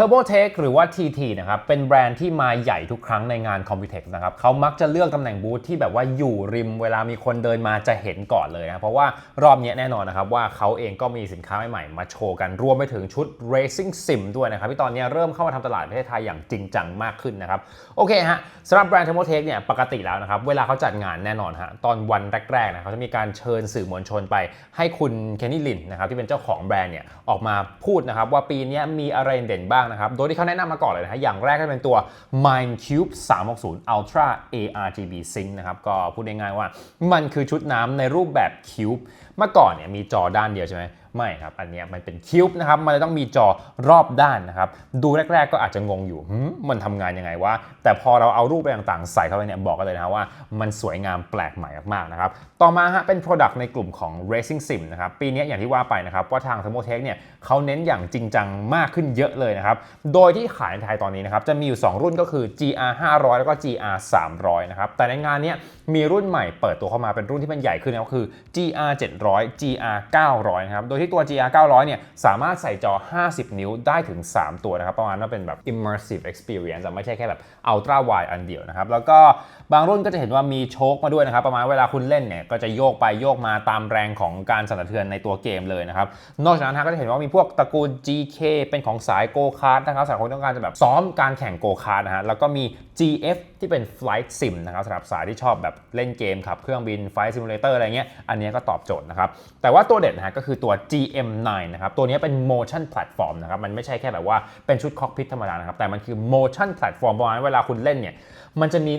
TurboTech หรือว่า TT นะครับ เป็นแบรนด์ที่มาใหญ่ทุกครั้งในงาน Computex นะครับเขามักจะเลือกตำแหน่งบูธที่แบบว่าอยู่ริมเวลามีคนเดินมาจะเห็นก่อนเลยนะ เพราะว่ารอบนี้แน่นอนนะครับว่าเขาเองก็มีสินค้าใหม่ๆ มาโชว์กัน รวมไปถึงชุด Racing Sim ด้วยนะครับ ที่ตอนนี้เริ่มเข้ามาทำตลาดประเทศไทยอย่างจริงจังมากขึ้นนะครับ โอเคฮะสำหรับแบรนด์ TurboTech เนี่ยปกติแล้วนะครับเวลาเขาจัดงานแน่นอนฮะตอนวันแรกๆนะเขาจะมีการเชิญสื่อมวลชนไป ให้คุณเคนนี่ลินนะครับที่เป็นเจ้าของแบรนด์เนี่ยออกมาพูดนะครับว่าปีนี้มีอะไรเด่นบ้างนะครับ โดยที่เขาแนะนำมาก่อนเลยนะฮะ อย่างแรกก็เป็นตัว Mindcube 360 Ultra ARGB Sync นะครับ ก็พูดง่ายๆว่ามันคือชุดน้ำในรูปแบบคิวบ์เมื่อก่อนเนี่ยมีจอด้านเดียวใช่ไหม ไม่ครับ อันนี้มันเป็นคิวบ์นะครับ มันเลยต้องมีจอรอบด้านนะครับ ดูแรก ๆ ก็อาจจะงงอยู่ มันทำงานยังไงวะ แต่พอเราเอารูปไปต่างๆ ใส่เข้าไปเนี่ย บอกกันเลยนะว่า มันสวยงามแปลกใหม่มากๆนะครับ ต่อมาฮะ เป็น Product ในกลุ่มของ Racing Sim นะครับ ปีนี้อย่างที่ว่าไปนะครับ ว่าทาง t h e r m o t e c h เนี่ยเขาเน้นอย่างจริงจังมากขึ้นเยอะเลยนะครับ โดยที่ขายในไทยตอนนี้นะครับ จะมีอยู่ 2 รุ่นก็คือ GR 500แล้วก็ GR 300นะครับ แต่ในงานเนี้ยมีรุ่นใหม่เปิดตัวเข้ามาเป็นรุ่นที่มันใหญ่ขึ้นนะก็คือ GR 700 GR 900นะครับ โดยที่ตัว GR 900เนี่ยสามารถใส่จอ 50 นิ้วได้ถึง 3 ตัวนะครับประมาณว่าเป็นแบบ immersive experience อะไม่ใช่แค่แบบ ultra wide อันเดียวนะครับ แล้วก็บางรุ่นก็จะเห็นว่ามีโชคมาด้วยนะครับ ประมาณเวลาคุณเล่นเนี่ยก็จะโยกไปโยกมาตามแรงของการสั่นสะเทือนในตัวเกมเลยนะครับ นอกจากนั้นก็จะเห็นว่ามีพวกตระกูล GK เป็นของสายโกคาร์ดนะครับสำหรับคนต้องการจะแบบซ้อมการแข่งโกคาร์ดนะฮะแล้วก็มี GF ที่เป็น Flight Sim นะครับสำหรับสายที่ชอบแบบเล่นเกมขับเครื่องบิน Flight Simulator อะไรเงี้ยอันนี้ก็ตอบโจทย์นะครับแต่ว่าตัวเด็ดนะฮะก็คือตัว GM9 นะครับ ตัวนี้เป็น motion platform นะครับ มันไม่ใช่แค่แบบว่าเป็นชุด cockpit ธรรมดานะครับ แต่มันคือ motion platform ประมาณเวลาคุณเล่นเนี่ย มันจะมี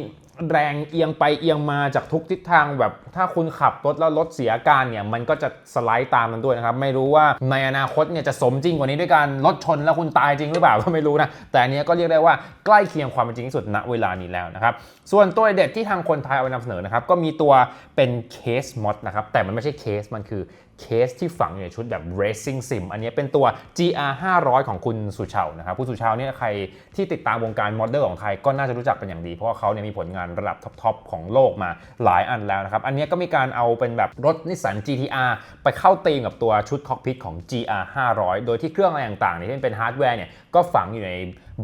แรงเอียงไปเอียงมาจากทุกทิศทางแบบถ้าคุณขับรถแล้วรถเสียอาการเนี่ยมันก็จะสไลด์ตามมันด้วยนะครับ ไม่รู้ว่าในอนาคตเนี่ยจะสมจริงกว่านี้ด้วยการรถชนแล้วคุณตายจริงหรือเปล่าก็ไม่รู้นะ แต่อันเนี้ยก็เรียกได้ว่าใกล้เคียงความเป็นจริงที่สุดณเวลานี้แล้วนะครับ ส่วนตัวเด็ดที่ทางคนไทยเอาไปนำเสนอนะครับก็มีตัวเป็นเคสมอดนะครับแต่มันไม่ใช่เคสมันคือเคสที่ฝังอยู่ในชุดแบบ Racing Sim อันนี้เป็นตัว GR 500ของคุณสุชาวนะครับคุณสุชาวเนี่ยใครที่ติดตามวงการมอดเตอร์ของไทยก็น่าจะรู้จักเป็นอย่างดีเพราะว่าเขาเนี่ยมีผลงานระดับท็อปๆของโลกมาหลายอันแล้วนะครับ อันนี้ก็มีการเอาเป็นแบบรถนิสสัน GTR ไปเข้าตีมกับตัวชุดคอกพิทของ GR 500 โดยที่เครื่องอะไรต่างๆเนี่ยที่เป็นฮาร์ดแวร์เนี่ยก็ฝังอยู่ใน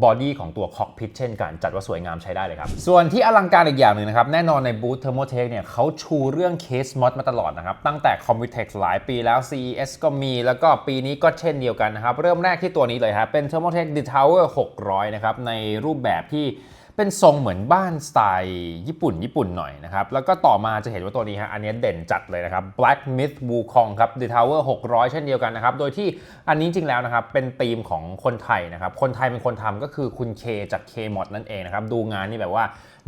บอดี้ของตัวคอกพิทเช่นกัน จัดว่าสวยงามใช้ได้เลยครับ ส่วนที่อลังการอีกอย่างหนึ่งนะครับ แน่นอนในบูธ Thermotech เนี่ยเขาชูเรื่องเคสมอดมาตลอดนะครับ ตั้งแต่ Computex หลายปีแล้ว CES ก็มีแล้วก็ปีนี้ก็เช่นเดียวกันนะครับ เริ่มแรกที่ตัวนี้เลยครับเป็น Thermotech The Tower 600 นะครับ ในรูปแบบที่ เป็นทรงเหมือนบ้านสไตล์ญี่ปุ่นญี่ปุ่นหน่อยนะครับ แล้วก็ต่อมาจะเห็นว่าตัวนี้ฮะอันนี้เด่นจัดเลยนะครับ Black Myth Wukong ครับ The Tower 600 เช่นเดียวกันนะครับ โดยที่อันนี้จริงแล้วนะครับเป็นธีมของคนไทยนะครับ คนไทยเป็นคนทำก็คือคุณเคจาก K-Mod นั่นเองนะครับ ดูงานนี่แบบว่า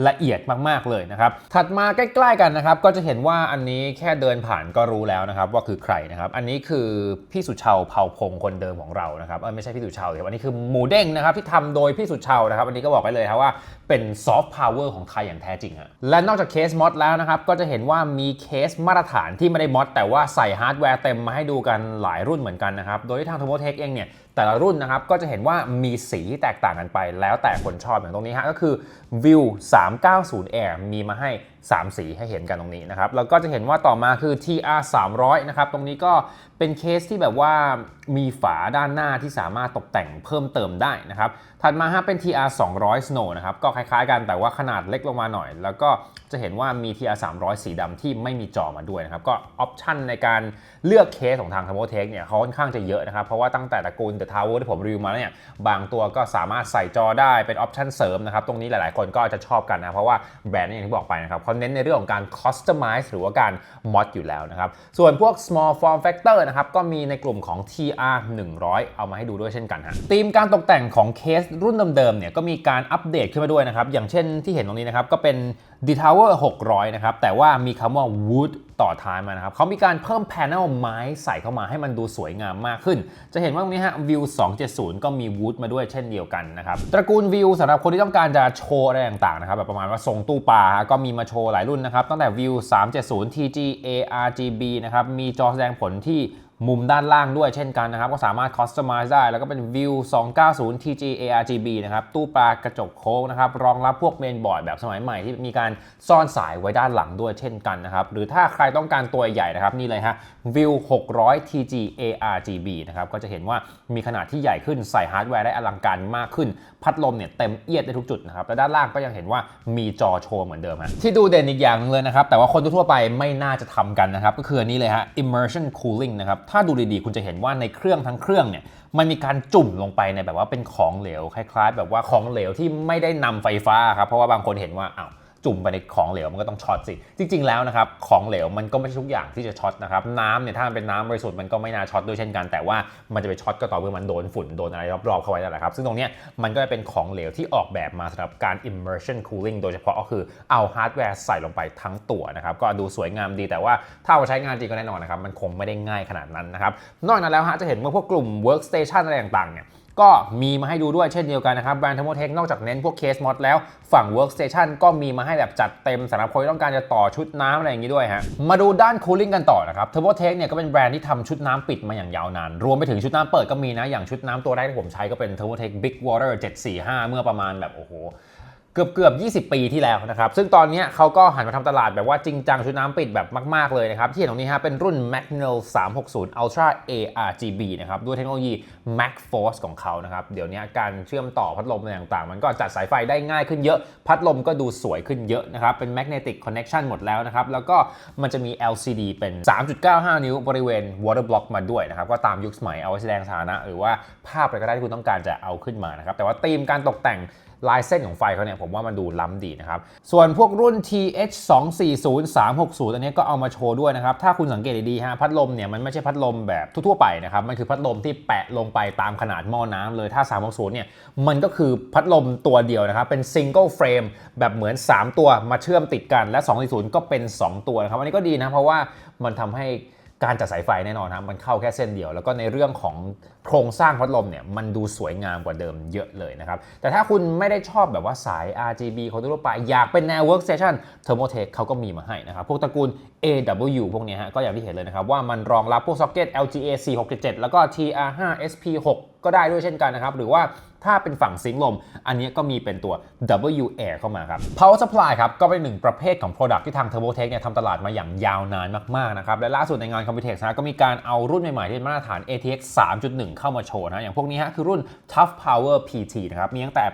ละเอียดมากๆเลยนะครับ ถัดมาใกล้ๆกันนะครับก็จะเห็นว่าอันนี้แค่เดินผ่านก็รู้แล้วนะครับว่าคือใครนะครับ อันนี้คือพี่สุชาวเผ่าพงคนเดิมของเรานะครับเออไม่ใช่พี่สุชาวเลยอันนี้คือหมูเด้งนะครับที่ทำโดยพี่สุชาวนะครับอันนี้ก็บอกไว้เลยครับว่าเป็นซอฟต์พาวเวอร์ของไทยอย่างแท้จริงอะและนอกจากเคสมอดแล้วนะครับก็จะเห็นว่ามีเคสมาตรฐานที่ไม่ได้มอดแต่ว่าใส่ฮาร์ดแวร์เต็มมาให้ดูกันหลายรุ่นเหมือนกันนะครับโดยที่ทาง t o m o t e c h เองเนี่ยแต่ละรุ่นนะครับก็จะเห็นว่ามีสีที่แตกต่างกันไป แล้วแต่คนชอบอย่างตรงนี้ฮะก็คือ View 390 Air มีมาให้ 3 สีให้เห็นกันตรงนี้นะครับแล้วก็จะเห็นว่าต่อมาคือ TR 300นะครับตรงนี้ก็เป็นเคสที่แบบว่ามีฝาด้านหน้าที่สามารถตกแต่งเพิ่มเติมได้นะครับถัดมาฮะเป็น TR 200 Snow นะครับก็คล้ายๆกันแต่ว่าขนาดเล็กลงมาหน่อย แล้วก็จะเห็นว่ามี TR 300 สีดำที่ไม่มีจอมาด้วยนะครับก็ออปชันในการเลือกเคสของทาง t h e r m o t e c h เนี่ยเขาค่อนข้างจะเยอะนะครับเพราะว่าตั้งแต่ตระกูล The Tower ที่ผมรีวิวมาเนี่ยบางตัวก็สามารถใส่จอได้เป็นออปชันเสริมนะครับตรงนี้หลายๆ คนก็จะชอบกันนะเพราะว่าแบรนด์อย่างที่บอกไปนะครับเขาเน้นในเรื่องของการ customize หรือว่าการ mod อยู่แล้วนะครับ ส่วนพวก small form factor นะครับก็มีในกลุ่มของ TR 100 เอามาให้ดูด้วยเช่นกันฮะธีมการตกแต่งของเคสรุ่นเดิมๆเนี่ยก็มีการอัปเดตขึ้นมาด้วยนะครับ อย่างเช่นที่เห็นตรงนี้นะครับก็เป็น The Tower 600 นะครับ แต่ว่ามีคำว่า Wood ต่อท้ายมานะครับเขามีการเพิ่มแผงไม้ใส่เข้ามาให้มันดูสวยงามมากขึ้น จะเห็นว่าตรงนี้ฮะ View 270 ก็มี Wood มาด้วยเช่นเดียวกันนะครับ ตระกูล View สำหรับคนที่ต้องการจะโชว์อะไรต่างๆนะครับแบบประมาณว่าทรงตู้ปลาก็มีมาโชวหลายรุ่นนะครับ ตั้งแต่ View 370 TG ARGB นะครับ มีจอแสดงผลที่ มุมด้านล่างด้วยเช่นกันนะครับ ก็สามารถ customize ได้ แล้วก็เป็น View 290 TG ARGB นะครับ ตู้ปลากระจกโค้งนะครับ รองรับพวกเมนบอร์ดแบบสมัยใหม่ที่มีการซ่อนสายไว้ด้านหลังด้วยเช่นกันนะครับ หรือถ้าใครต้องการตัวใหญ่นะครับ นี่เลยฮะ View 600 TG ARGB นะครับ ก็จะเห็นว่ามีขนาดที่ใหญ่ขึ้นใส่ฮาร์ดแวร์ได้อลังการมากขึ้น พัดลมเนี่ยเต็มเอียดได้ทุกจุดนะครับและด้านล่างก็ยังเห็นว่ามีจอโชว์เหมือนเดิมฮะที่ดูเด่นอีกอย่างหนึงเลยนะครับแต่ว่าคนทั่วไปไม่น่าจะทำกันนะครับก็คืออันนี้เลยฮะ immersion cooling นะครับถ้าดูดีๆ คุณจะเห็นว่าในเครื่องทั้งเครื่องเนี่ยมันมีการจุ่มลงไปในแบบว่าเป็นของเหลวคล้าย ๆ แบบว่าของเหลวที่ไม่ได้นำไฟฟ้าครับเพราะว่าบางคนเห็นว่าอ้าว จุ่มไปในของเหลวมันก็ต้องช็อตสิ จริง ๆ แล้วนะครับของเหลวมันก็ไม่ใช่ทุกอย่างที่จะช็อตนะครับน้ำเนี่ยถ้ามันเป็นน้ำบริสุทธิ์มันก็ไม่น่าช็อตด้วยเช่นกัน แต่ว่ามันจะไปช็อตก็ต่อเมื่อมันโดนฝุ่นโดนอะไรรอบๆเข้าไว้นั่นแหละครับ ซึ่งตรงเนี้ยมันก็จะเป็นของเหลวที่ออกแบบมาสำหรับการ immersion cooling โดยเฉพาะก็คือเอาฮาร์ดแวร์ใส่ลงไปทั้งตัวนะครับก็ดูสวยงามดีแต่ว่าถ้าเอามาใช้งานจริงก็แน่นอนนะครับมันคงไม่ได้ง่ายขนาดนั้นนะครับนอกจากนั้นแล้วฮะจะเห็นว่าพวกกลุ่ม workstation อะไรต่างๆเนี่ย ก็มีมาให้ดูด้วยเช่นเดียวกันนะครับแบรนด์เทมโมเทคนอกจากเน้นพวกเคสมอดแล้วฝั่ง Workstation ก็มีมาให้แบบจัดเต็มสำหรับคนที่ต้องการจะต่อชุดน้ำอะไรอย่างนี้ด้วยฮะมาดูด้านคูลิ่งกันต่อนะครับเทมโมเทคเนี่ยก็เป็นแบรนด์ที่ทำชุดน้ำปิดมาอย่างยาวนาน รวมไปถึงชุดน้ำเปิดก็มีนะอย่างชุดน้ำตัวแรกที่ผมใช้ก็เป็นเทมโมเทค Big Water 745 เมื่อประมาณแบบโอ้โห เกือบเกือบ 20 ปีที่แล้วนะครับ ซึ่งตอนนี้เขาก็หันมาทำตลาดแบบว่าจริงจังชุดน้ำปิดแบบมาก ๆ เลยนะครับ ที่เห็นตรงนี้ฮะเป็นรุ่น Magnell 360 Ultra ARGB นะครับ ด้วยเทคโนโลยี Mac Force ของเขานะครับ เดี๋ยวนี้การเชื่อมต่อพัดลมอะไรต่างๆ มันก็จัดสายไฟได้ง่ายขึ้นเยอะ พัดลมก็ดูสวยขึ้นเยอะนะครับ เป็น Magnetic Connection หมดแล้วนะครับ แล้วก็มันจะมี LCD เป็น 3.95 นิ้วบริเวณ Water Block มาด้วยนะครับ ก็ตามยุคสมัยเอาไว้แสดงสถานะ หรือว่าภาพอะไรก็ได้ที่คุณต้องการจะเอาขึ้นมานะครับ แต่ว่าธีมการตกแต่ง ลายเส้นของไฟเขาเนี่ยผมว่ามันดูล้ำดีนะครับ ส่วนพวกรุ่น TH 2 4 0 3 6 0อันนี้ก็เอามาโชว์ด้วยนะครับ ถ้าคุณสังเกตดีๆฮะพัดลมเนี่ยมันไม่ใช่พัดลมแบบทั่วๆไปนะครับ มันคือพัดลมที่แปะลงไปตามขนาดหม้อน้ำเลยถ้า 360 เนี่ยมันก็คือพัดลมตัวเดียวนะครับ เป็น single frame แบบเหมือน 3 ตัวมาเชื่อมติดกันและ 240 ก็เป็น 2 ตัวนะครับ อันนี้ก็ดีนะเพราะว่ามันทำให้ การจัดสายไฟแน่นอนครับมันเข้าแค่เส้นเดียว แล้วก็ในเรื่องของโครงสร้างพัดลมเนี่ยมันดูสวยงามกว่าเดิมเยอะเลยนะครับ แต่ถ้าคุณไม่ได้ชอบแบบว่าสาย RGB คนทั่วไป อยากเป็นแนว workstation Thermotech เขาก็มีมาให้นะครับ พวกตระกูล AW พวกนี้ฮะก็อย่างที่เห็นเลยนะครับว่ามันรองรับพวกซ็อกเก็ต LGA 4677แล้วก็ TR5 SP6 ก็ได้ด้วยเช่นกันนะครับ หรือว่าถ้าเป็นฝั่งซิงลม อันนี้ก็มีเป็นตัว W Air เข้ามาครับ Power Supply ครับ ก็เป็นหนึ่งประเภทของ Product ที่ทาง Thermotech เนี่ยทำตลาดมาอย่างยาวนานมาก ๆ นะครับ และล่าสุดในงาน Computex นะก็มีการเอารุ่นใหม่ ๆ ที่เป็นมาตรฐาน ATX 3.1 เข้ามาโชว์นะ อย่างพวกนี้ฮะคือรุ่น Tough Power PT นะครับ มีตั้งแต่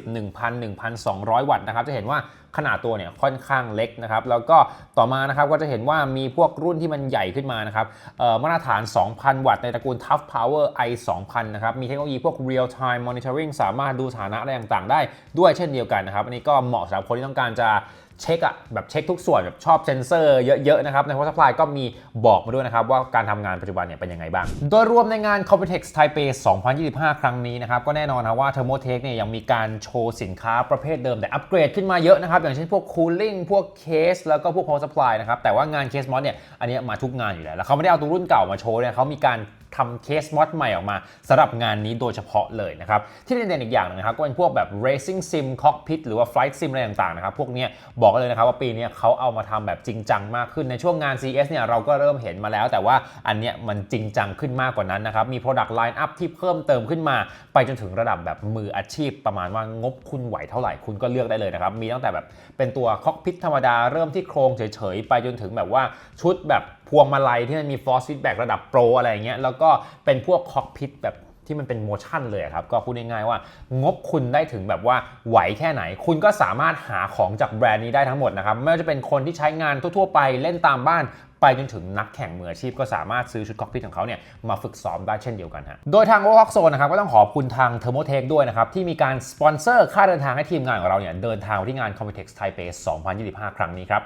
850 1,000 1,200 วัตต์นะครับ จะเห็นว่า ขนาดตัวเนี่ยค่อนข้างเล็กนะครับแล้วก็ต่อมานะครับก็จะเห็นว่ามีพวกรุ่นที่มันใหญ่ขึ้นมานะครับมาตรฐาน 2,000 วัตต์ในตระกูล Tough Power i 2,000นะครับมีเทคโนโลยีพวก Real Time Monitoring สามารถดูสถานะอะไรต่างๆ ได้ด้วยเช่นเดียวกันนะครับอันนี้ก็เหมาะสำหรับคนที่ต้องการจะ เช็คอะแบบเช็คทุกส่วนแบบชอบเซนเซอร์เยอะๆนะครับใน Power Supply ก็มีบอกมาด้วยนะครับว่าการทำงานปัจจุบันเนี่ยเป็นยังไงบ้าง โดยรวมในงาน Computex Taipei 2025 ครั้งนี้นะครับก็แน่นอนนะว่า Thermotech เนี่ยยังมีการโชว์สินค้าประเภทเดิมแต่อัปเกรดขึ้นมาเยอะนะครับอย่างเช่นพวก cooling พวกเคสแล้วก็พวก power supply นะครับแต่ว่างานเคสมอสเนี่ยอันนี้มาทุกงานอยู่แล้วแล้วเขาไม่ได้เอาตัวรุ่นเก่ามาโชว์เนี่ยเขามีการ ทำเคสมอดใหม่ออกมาสำหรับงานนี้โดยเฉพาะเลยนะครับ ที่เด่นๆอีกอย่างหนึงนะครับ ก็เป็นพวกแบบ racing sim cockpit หรือว่า flight sim อะไรต่างๆนะครับ พวกนี้บอกเลยนะครับว่าปีนี้เขาเอามาทำแบบจริงจังมากขึ้นในช่วงงาน C.S. เนี่ยเราก็เริ่มเห็นมาแล้ว แต่ว่าอันเนี้ยมันจริงจังขึ้นมากกว่านั้นนะครับ มี product line up ที่เพิ่มเติมขึ้นมา ไปจนถึงระดับแบบมืออาชีพ ประมาณว่างบคุณไหวเท่าไหร่คุณก็เลือกได้เลยนะครับมีตั้งแต่แบบเป็นตัว cockpit ธรรมดาเริ่มที่โครงเฉยๆไปจนถึงแบบว่าชุดแบบ พวงมาลัยที่มันมี force feedback ระดับโปรอะไรอย่างเงี้ยแล้วก็เป็นพวก cockpit แบบที่มันเป็นโมชั่นเลยครับ ก็พูดง่ายๆว่า งบคุณได้ถึงแบบว่าไหวแค่ไหน คุณก็สามารถหาของจากแบรนด์นี้ได้ทั้งหมดนะครับ ไม่ว่าจะเป็นคนที่ใช้งานทั่วๆไปเล่นตามบ้านไปจนถึงนักแข่งมืออาชีพก็สามารถซื้อชุดคอกพิทของเขาเนี่ยมาฝึกซ้อมได้เช่นเดียวกันฮะ โดยทางโอฮอกโซนนะครับก็ต้องขอบคุณทาง Thermotech ด้วยนะครับ ที่มีการสปอนเซอร์ค่าเดินทางให้ทีมงานของเราเนี่ยเดินทางไปที่งาน Computex Taipei 2025 ครั้งนี้ครับ